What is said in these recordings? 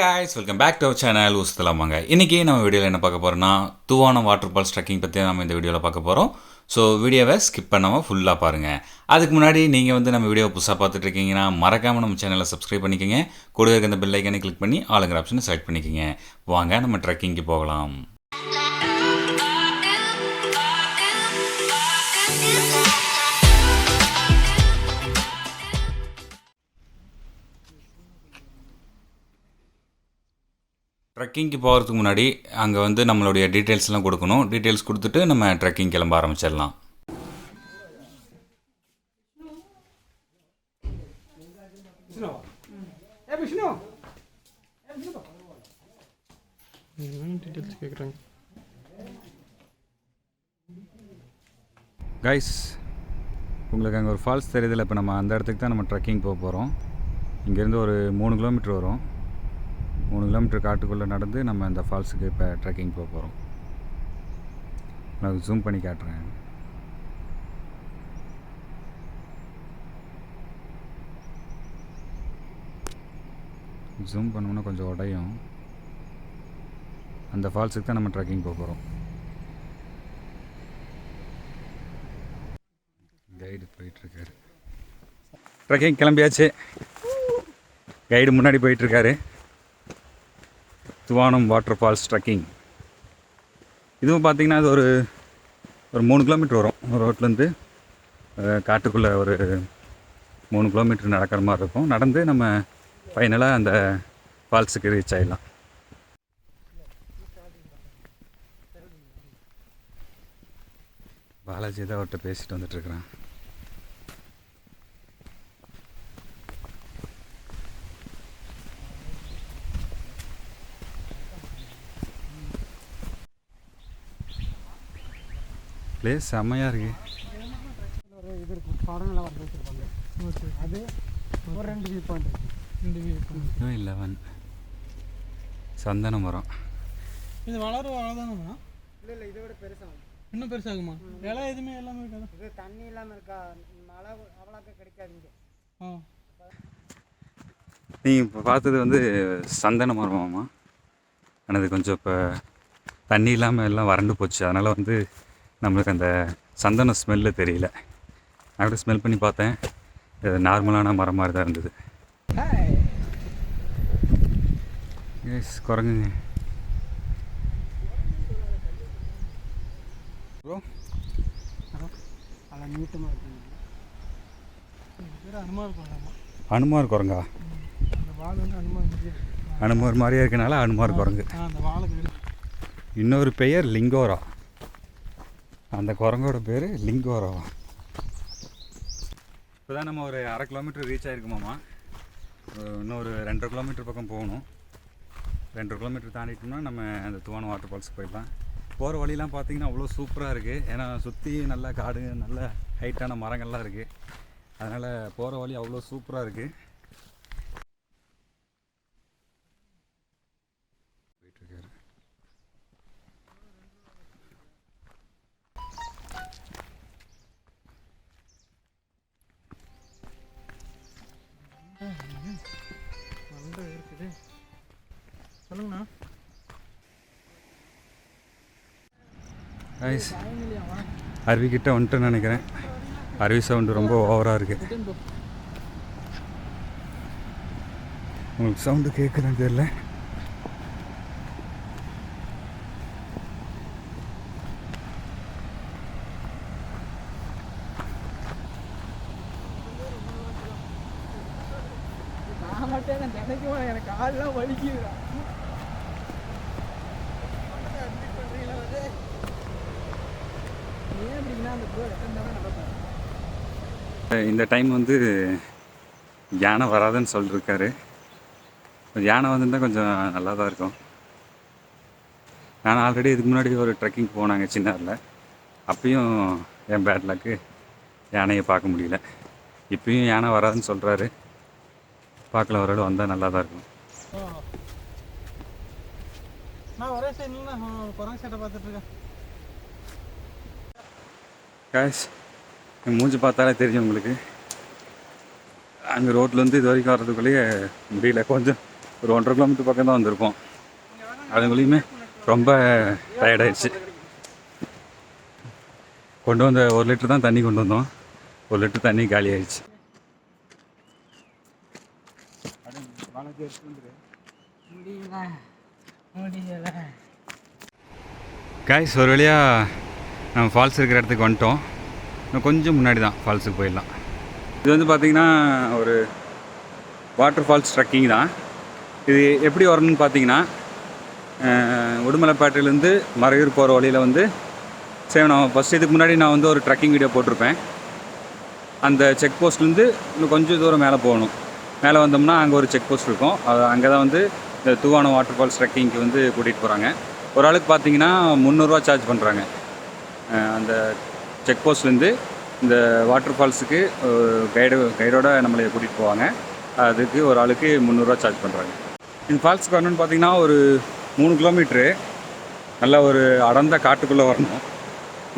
Hey guys welcome back to our channel ஊசத்தலாம் வாங்க. இன்றைக்கி நம்ம வீடியோவில் என்ன பார்க்க போகிறோம்னா தூவானம் வாட்டர் ஃபால்ஸ் ட்ரெக்கிங் பற்றி நம்ம இந்த வீடியோவில் பார்க்க போகிறோம் ஸோ வீடியோவை ஸ்கிப் பண்ணாமல் ஃபுல்லாக பாருங்கள் அதுக்கு முன்னாடி நீங்கள் வந்து நம்ம வீடியோ புதுசாக பார்த்துட்டு இருக்கீங்கன்னா மறக்காமல் நம்ம சேனலை சப்ஸ்கிரைப் பண்ணிக்கோங்க. கூட இருக்க அந்த பெல் ஐக்கனை கிளிக் பண்ணி ஆளுங்கிற ஆப்ஷனை செலக்ட் பண்ணிக்கோங்க. வாங்க நம்ம ட்ரெக்கிங்க்கு போகலாம். ட்ரெக்கிங்க்கு போகிறதுக்கு முன்னாடி அங்கே வந்து நம்மளுடைய டீட்டெயில்ஸ்லாம் கொடுக்கணும். டீட்டெயில்ஸ் கொடுத்துட்டு நம்ம ட்ரெக்கிங் கிளம்ப ஆரம்பிச்சிடலாம். கைஸ் உங்களுக்கு அங்கே ஒரு ஃபால்ஸ் தெரியுதுல இப்போ நம்ம அந்த இடத்துக்கு தான் நம்ம ட்ரெக்கிங் போக போகிறோம் இங்கேருந்து ஒரு மூணு கிலோமீட்டர் வரும். மூணு கிலோமீட்டர் காட்டுக்குள்ளே நடந்து நம்ம அந்த ஃபால்ஸுக்கு இப்போ ட்ரெக்கிங் போக போகிறோம். நான் ஜூம் பண்ணி காட்டுறேன். ஜூம் பண்ணோம்னா கொஞ்சம் உடையும். அந்த ஃபால்ஸுக்கு தான் நம்ம ட்ரெக்கிங் போக போகிறோம். கைடு போயிட்டுருக்காரு. ட்ரெக்கிங் கிளம்பியாச்சு. கைடு முன்னாடி போயிட்டுருக்காரு. துவானம் வாட்டர் ஃபால்ஸ் ட்ரக்கிங் இதுவும் பார்த்திங்கன்னா அது ஒரு ஒரு மூணு கிலோமீட்டர் வரும். ரோட்லேருந்து காட்டுக்குள்ளே ஒரு மூணு கிலோமீட்டர் நடக்கிற மாதிரி இருக்கும். நடந்து நம்ம ஃபைனலாக அந்த ஃபால்ஸுக்கு ரீச் ஆகிடலாம் பாலாஜி தான் அவர்கிட்ட பேசிட்டு வந்துட்டுருக்குறான் பிளேஸ் செம்மையாக இருக்கு. ஒரு இது இருக்கும் படங்கள்லாம் வச்சுருப்பாங்க அது ஒரு ரெண்டு வியூ பாயிண்ட் ரெண்டு வியூ பாயிண்ட் லெவன் சந்தன மரம். இது வளரும் வளர்தானம்மா இல்லை இல்லை இதை விட பெருசாகும் இன்னும் பெருசாகுமா? இலை எதுவுமே எல்லாமே இருக்காதா? இது தண்ணி இல்லாமல் இருக்கா மழை அவ்வளோக்கா கிடைக்காது இங்கே ஆ. நீங்கள் இப்போ பார்த்தது வந்து சந்தன மரமாமா ஆனால் இது கொஞ்சம் இப்போ தண்ணி இல்லாமல் எல்லாம் வறண்டு போச்சு. அதனால் வந்து நம்மளுக்கு அந்த சந்தன ஸ்மெல்லு தெரியல. நான் கூட ஸ்மெல் பண்ணி பார்த்தேன். இது நார்மலான மரம் மாதிரி தான் இருந்தது. எஸ் குரங்குங்க. அனுமார் குரங்கா. அனுமார் மாதிரி அனுமார் மாதிரியே இருக்கனால அனுமார் குரங்கு. இன்னொரு பெயர் லிங்கோரா. அந்த குரங்கோட பேர் லிங்கோராவா இப்போ தான் நம்ம ஒரு அரை கிலோமீட்டர் ரீச் ஆகிருக்குமாமா இன்னொரு ரெண்டரை கிலோமீட்டர் பக்கம் போகணும். ரெண்டரை கிலோமீட்டர் தாண்டிட்டோம்னா நம்ம அந்த துவான வாட்டர் ஃபால்ஸ் போயிடலாம். போகிற வழியெலாம் பார்த்தீங்கன்னா அவ்வளோ சூப்பராக இருக்குது ஏன்னா சுற்றி நல்லா காடு நல்ல ஹைட்டான மரங்கள்லாம் இருக்குது அதனால் போகிற வழி அவ்வளோ சூப்பராக இருக்குது ஐஸ் அருவிக்கிட்ட வந்துட்டுன்னு நினைக்கிறேன். அருவி சவுண்டு ரொம்ப ஓவராக இருக்குது உங்களுக்கு சவுண்டு கேட்குறேன்னு தெரியல. எனக்கு ஆள்லாம் வலிக்குது இந்த டைம் வந்து யானை வராதுன்னு சொல்லிருக்காரு. யானை வந்திருந்தால் கொஞ்சம் நல்லா தான் இருக்கும். நான் ஆல்ரெடி இதுக்கு முன்னாடி ஒரு ட்ரெக்கிங் போனாங்க சின்னரில். அப்பயும் என் பேட் லக்கு யானையை பார்க்க முடியல. இப்பயும் யானை வராதுன்னு சொல்கிறாரு பார்க்கல ஒரு வந்தால் நல்லா தான் இருக்கும். நான் ஒரே சைடில் குரங்கு சட்டை பார்த்துட்டு கேஷ் காய்ஸ் என் மூஞ்சி பார்த்தாலே தெரியும் உங்களுக்கு. அங்கே ரோட்லேருந்து இது வரைக்கும் வர்றதுக்குள்ளேயே முடியல. கொஞ்சம் ஒரு ஒன்றரை கிலோமீட்டர் பக்கம் தான் வந்திருப்போம். அதுங்களையுமே ரொம்ப டயர்டாயிடுச்சு கொண்டு வந்த ஒரு லிட்டர் தான் தண்ணி கொண்டு வந்தோம். ஒரு லிட்டர் தண்ணி காலி ஆயிடுச்சு. காய்ஸ் ஒரு வழியாக நம்ம ஃபால்ஸ் இருக்கிற இடத்துக்கு வந்துட்டோம். இன்னும் கொஞ்சம் முன்னாடி தான் ஃபால்ஸுக்கு போயிடலாம். இது வந்து பார்த்திங்கன்னா ஒரு வாட்டர் ஃபால்ஸ் ட்ரக்கிங் தான். இது எப்படி வரணும்னு பார்த்தீங்கன்னா உடுமலைப்பேட்டையிலேருந்து மறையூர் போகிற வழியில் வந்து சரி நான் ஃபஸ்ட் இதுக்கு முன்னாடி நான் வந்து ஒரு ட்ரக்கிங் வீடியோ போட்டிருப்பேன். அந்த செக் போஸ்ட்லேருந்து இன்னும் கொஞ்சம் தூரம் மேலே போகணும். மேலே வந்தோம்னா அங்கே ஒரு செக் போஸ்ட் இருக்கும். அது அங்கே தான் வந்து இந்த தூவான வாட்டர் ஃபால்ஸ் ட்ரெக்கிங்க்கு வந்து கூட்டிகிட்டு போகிறாங்க ஒரு ஆளுக்கு பார்த்தீங்கன்னா முந்நூறுரூவா சார்ஜ் பண்ணுறாங்க அந்த செக் போஸ்ட்லேருந்து இந்த வாட்டர் ஃபால்ஸுக்கு கைடு கைடோட நம்மளை கூட்டிகிட்டு போவாங்க. அதுக்கு ஒரு ஆளுக்கு முந்நூறுரூவா சார்ஜ் பண்ணுறாங்க இந்த ஃபால்ஸுக்கு வரணும்னு பார்த்தீங்கன்னா ஒரு மூணு கிலோமீட்ரு நல்ல ஒரு அடர்ந்த காட்டுக்குள்ளே வரணும்.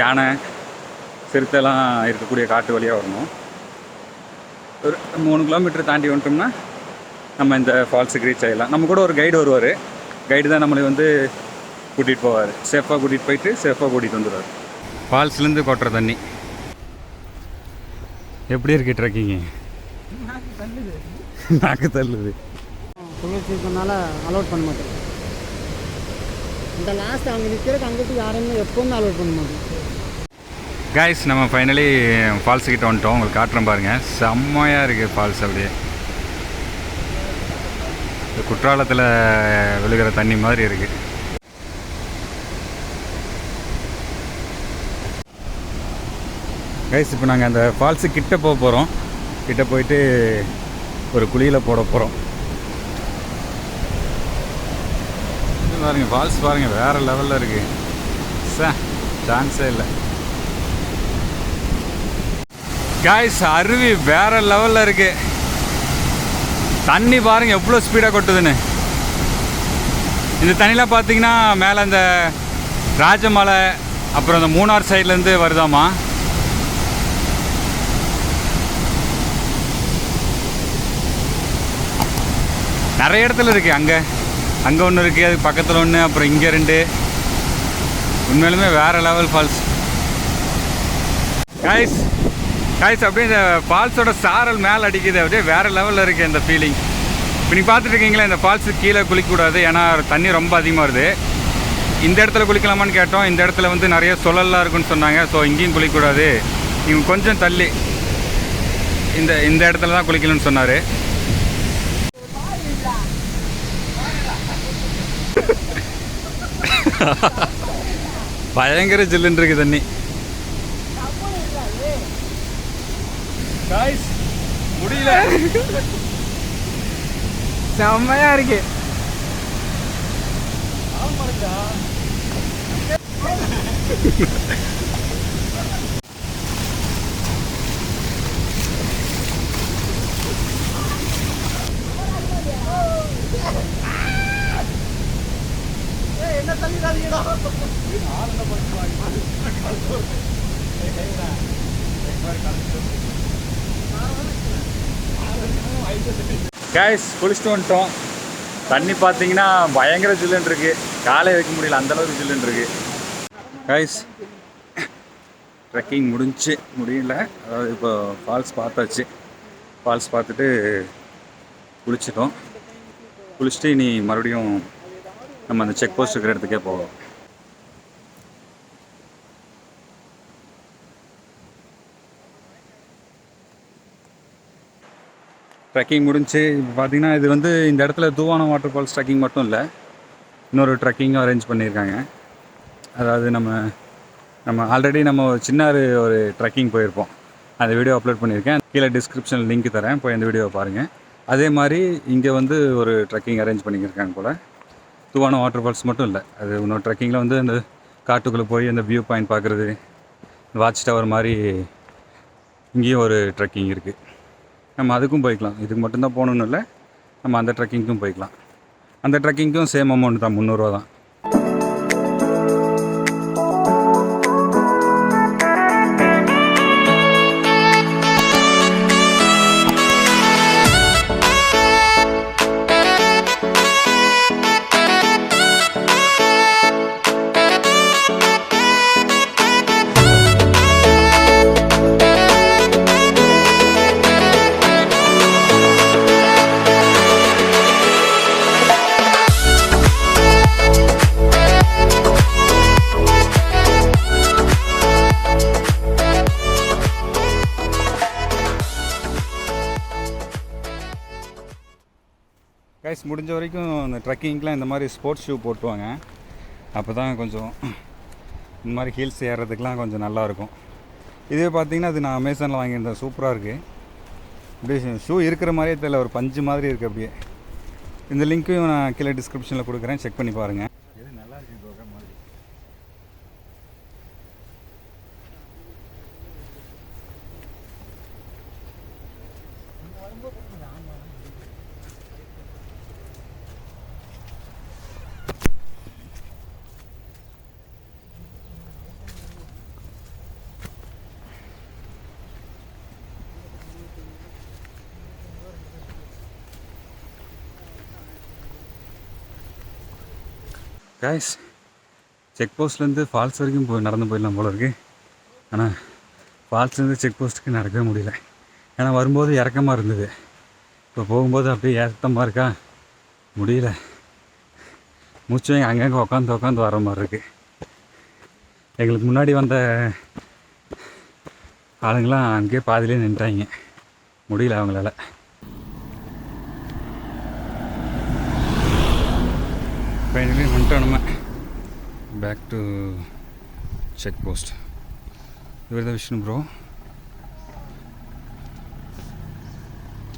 யானை சிறுத்தைலாம் இருக்கக்கூடிய காட்டு வழியாக வரணும். ஒரு மூணு கிலோமீட்டர் தாண்டி வந்துட்டோம்னா நம்ம இந்த ஃபால்ஸுக்கு ரீச் ஆகிடலாம் நம்ம கூட ஒரு கைடு வருவார். கைடு தான் நம்மளை வந்து கூட்டிகிட்டு போவார். சேஃபாக கூட்டிகிட்டு போயிட்டு சேஃபாக கூட்டிகிட்டு வந்துடுவார் ஃபால்ஸ்லேருந்து கொட்டுற தண்ணி. எப்படி இருக்கு ட்ரெக்கிங்கு நாக்கு தள்ளுது. குளிர்ச்சி இருக்கனால அலோட் பண்ண மாட்டேன் இந்த லாஸ்ட் அவங்க நிற்கிறதுக்கு அங்கிட்டு யாரையுமே எப்பவுமே அலோட் பண்ண மாட்டேன் காய்ஸ் நம்ம ஃபைனலி ஃபால்ஸ் கிட்ட வந்துட்டோம். உங்களுக்கு காட்டுறேன் பாருங்க. செம்மையாக இருக்குது ஃபால்ஸ் அப்படியே. குற்றாலத்தில் விழுகிற தண்ணி மாதிரி இருக்குது கைஸ் இப்போ நாங்கள் அந்த ஃபால்ஸு கிட்டே போக போகிறோம் கிட்டே போயிட்டு ஒரு குழியில் போட போகிறோம் பாருங்க ஃபால்ஸ் பாருங்க வேற லெவலில் இருக்கு. சே சான்ஸே இல்லை. காய்ஸ் அருவி வேற லெவலில் இருக்கு. தண்ணி பாருங்க எவ்வளோ ஸ்பீடாக கொட்டுதுன்னு. இந்த தண்ணிலாம் பார்த்தீங்கன்னா மேலே அந்த ராஜமலை அப்புறம் இந்த மூணார் சைட்லேருந்து வருதாமா? நிறைய இடத்துல இருக்குது அங்கே அங்கே ஒன்று இருக்குது அது பக்கத்தில் ஒன்று அப்புறம் இங்கே ரெண்டு. உண்மையிலுமே வேறு லெவல் ஃபால்ஸ் காய்ஸ் காய்ஸ் அப்படியே இந்த ஃபால்ஸோட சாரல் மேலே அடிக்குது. அப்படியே வேறு லெவலில் இருக்குது இந்த ஃபீலிங் இப்போ நீங்கள் பார்த்துட்ருக்கீங்களா இந்த ஃபால்ஸுக்கு கீழே குளிக்கக்கூடாது ஏன்னா தண்ணி ரொம்ப அதிகமாக வருது. இந்த இடத்துல குளிக்கலாமான்னு கேட்டோம். இந்த இடத்துல வந்து நிறைய சுழல்லாம் இருக்குன்னு சொன்னாங்க. ஸோ இங்கேயும் குளிக்கக்கூடாது. இவங்க கொஞ்சம் தள்ளி. இந்த இந்த இடத்துல தான் குளிக்கணும்னு சொன்னார். பயங்கர ஜில்லுன்னு இருக்கு தண்ணி. முடியல. செம்மையா இருக்கு? காய்ஸ் குளிச்சுட்டு வந்துட்டோம். தண்ணி பார்த்தீங்கன்னா பயங்கர ஜில்லுன்னு இருக்கு. காலை வைக்க முடியல அந்தளவுக்கு ஜில்லுன்னு இருக்கு. கைஸ் ட்ரெக்கிங் முடிஞ்சு முடியல. அதாவது இப்போ ஃபால்ஸ் பார்த்தாச்சு. ஃபால்ஸ் பார்த்துட்டு குளிச்சிட்டோம். குளிச்சுட்டு இனி மறுபடியும் நம்ம அந்த செக் போஸ்ட் இருக்கிற இடத்துக்கே போவோம். ட்ரெக்கிங் முடிஞ்சு இப்போ பார்த்தீங்கன்னா இது வந்து இந்த இடத்துல தூவானம் வாட்டர் ஃபால்ஸ் ட்ரெக்கிங் மட்டும் இல்லை. இன்னொரு ட்ரெக்கிங்கும் அரேஞ்ச் பண்ணியிருக்காங்க அதாவது நம்ம நம்ம ஆல்ரெடி நம்ம ஒரு சின்ன ஒரு- ட்ரெக்கிங் போயிருப்போம். அந்த வீடியோ அப்லோட் பண்ணியிருக்கேன் கீழே டிஸ்கிரிப்ஷனில் லிங்க் தரேன். போய் அந்த வீடியோவை பாருங்கள் அதே மாதிரி இங்கே வந்து ஒரு ட்ரெக்கிங் அரேஞ்ச் பண்ணியிருக்காங்க போல். தூவான வாட்டர் ஃபால்ஸ் மட்டும் இல்லை. அது இன்னொரு ட்ரெக்கிங்கில் வந்து அந்த காட்டுக்குள்ளே போய் அந்த வியூ பாயிண்ட் பார்க்குறது வாட்ச் டவர் மாதிரி இங்கேயும் ஒரு ட்ரெக்கிங் இருக்குது நம்ம அதுக்கும் போய்க்கலாம். இதுக்கு மட்டும்தான் போகணுன்னு இல்லை. நம்ம அந்த ட்ரெக்கிங்க்கும் போய்க்கலாம். அந்த ட்ரெக்கிங்க்கும் சேம் அமௌண்ட் தான் முந்நூறுரூவா தான். முடிஞ்ச வரைக்கும் இந்த ட்ரெக்கிங்க்கெலாம் இந்த மாதிரி ஸ்போர்ட்ஸ் ஷூ போட்டுவாங்க. அப்போ தான் கொஞ்சம் இந்த மாதிரி ஹீல்ஸ் ஏறுறதுக்கெலாம் கொஞ்சம் நல்லாயிருக்கும். இதே பார்த்தீங்கன்னா அது நான் அமேசானில் வாங்கியிருந்தேன். சூப்பராக இருக்குது அப்படியே ஷூ இருக்கிற மாதிரியே தெரியல. ஒரு பஞ்சு மாதிரி இருக்குது அப்படியே. இந்த லிங்க்கையும் நான் கீழே டிஸ்கிரிப்ஷனில் கொடுக்குறேன். செக் பண்ணி பாருங்கள் இது நல்லா இருக்கு மாதிரி கைஸ் செக் போஸ்ட்லேருந்து ஃபால்ஸ் வரைக்கும் போய் நடந்து போயிடலாம் போல இருக்கு. ஆனால் ஃபால்ஸ்லேருந்து செக் போஸ்ட்டுக்கு நடக்கவே முடியல. ஏன்னா வரும்போது இறக்கமாக இருந்தது. இப்போ போகும்போது அப்படியே ஏத்தமாக இருக்கா? முடியல. மூச்சு வாங்கி அங்கங்கே உட்காந்து உட்காந்து வர மாதிரி இருக்குது எங்களுக்கு முன்னாடி வந்த ஆளுங்களாம் அங்கேயே பாதிலே நின்றாங்க முடியல அவங்களால. ஃபைனலி வந்துட்டோம் நம்ம. பேக் டு செக் போஸ்ட் இவர் தான் விஷ்ணு ப்ரோ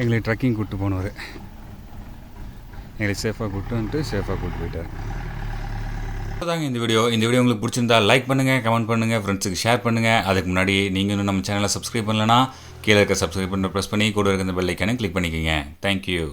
எங்களை ட்ரக்கிங் கூப்பிட்டு போனவர். எங்களை சேஃபாக கூப்பிட்டு வந்துட்டு சேஃபாக கூப்பிட்டு போயிட்டார். தாங்க இந்த வீடியோ இந்த வீடியோ உங்களுக்கு பிடிச்சிருந்தா லைக் பண்ணுங்கள் கமெண்ட் பண்ணுங்கள் ஃப்ரெண்ட்ஸுக்கு ஷேர் பண்ணுங்கள் அதுக்கு முன்னாடி நீங்கள் இன்னும் நம்ம சேனலை சப்ஸ்கிரைப் பண்ணலனா கீழே இருக்க சப்ஸ்கிரைப் பண்ண ப்ரெஸ் பண்ணி கூட இருக்கிற இந்த பெல் ஐக்கானை கிளிக் பண்ணிக்கோங்க. தேங்க்யூ